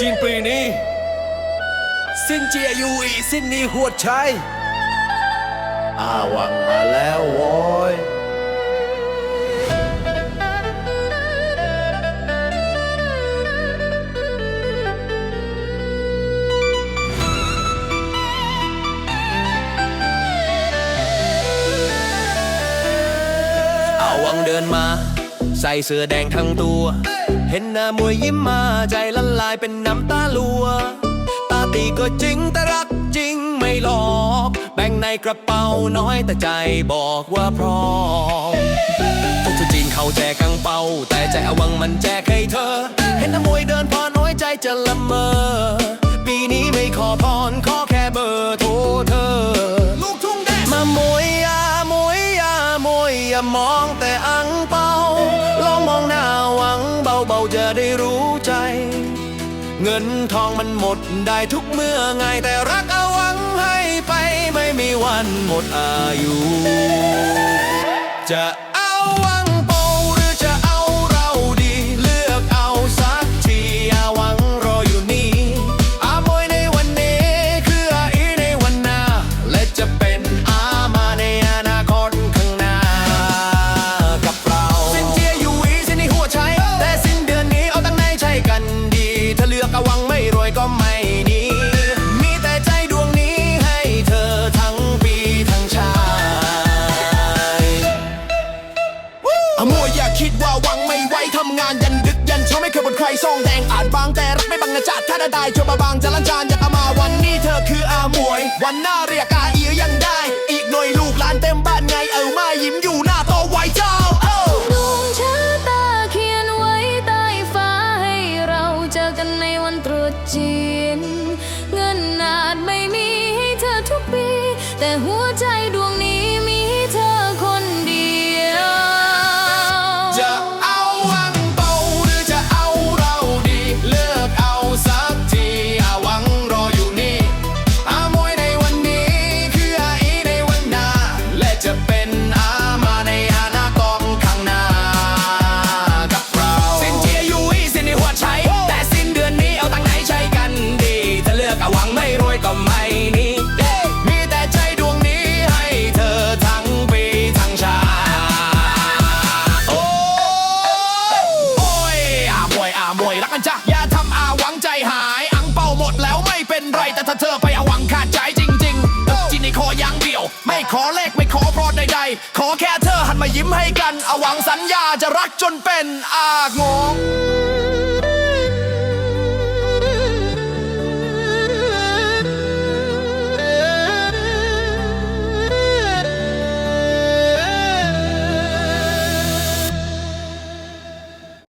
จีนปีนี้ สิ้นเจียยูอีสิ้นนี้หวดชัยอาวังมาแล้วโว้ยอาวังเดินมา ใส่เสื้อแดงทั้งตัว เห็นหน้ามวยยิ้มมาใจละลายเป็นน้ำตาลัว ตาตีก็จริงแต่รักจริงไม่หลอก แบ่งในกระเป๋าน้อยแต่ใจบอกว่าพร้อมทุกทุกจีนเขาแจกกังเปาแต่ใจอาวังมันแจกให้เธอ เห็นน้ามวยเดินพอน้อยใจจะละเมอ ปีนี้ไม่ขอพรขอแค่เบอร์โทรเธอ ลูกทุ่งแดนมามวยยามวยยามวยอย่ามองแต่อังเปา ได้รู้ใจ เงินทองมันหมดได้ทุกเมื่อไงแต่รักเอาหวังให้ไป ไม่มีวันหมดอายุจะ บนใครซองแดงอาจบางแต่รักไม่บังนะจัดถ้าได้เธอมาบางจะลันจานอยากเอามาวันนี้เธอคืออาหมวย วันหน้าเรียกอาเอียยังได้ อีกหน่อยลูกหลานเต็มบ้านไงเออมายิ้มอยู่หน้าโตไวเจ้าเออดวงชะตาเขียนไว้ใต้ฟ้าให้เราเจอกันในวันตรุษจีน เป็นไรแต่ถ้าเธอไปอาหวังขาดใจจริงๆเออจินในคออย่างเดียว ไม่ขอเลขไม่ขอพรใดๆ ขอแค่เธอหันมายิ้มให้กันอาหวังสัญญาจะรักจนเป็นอางง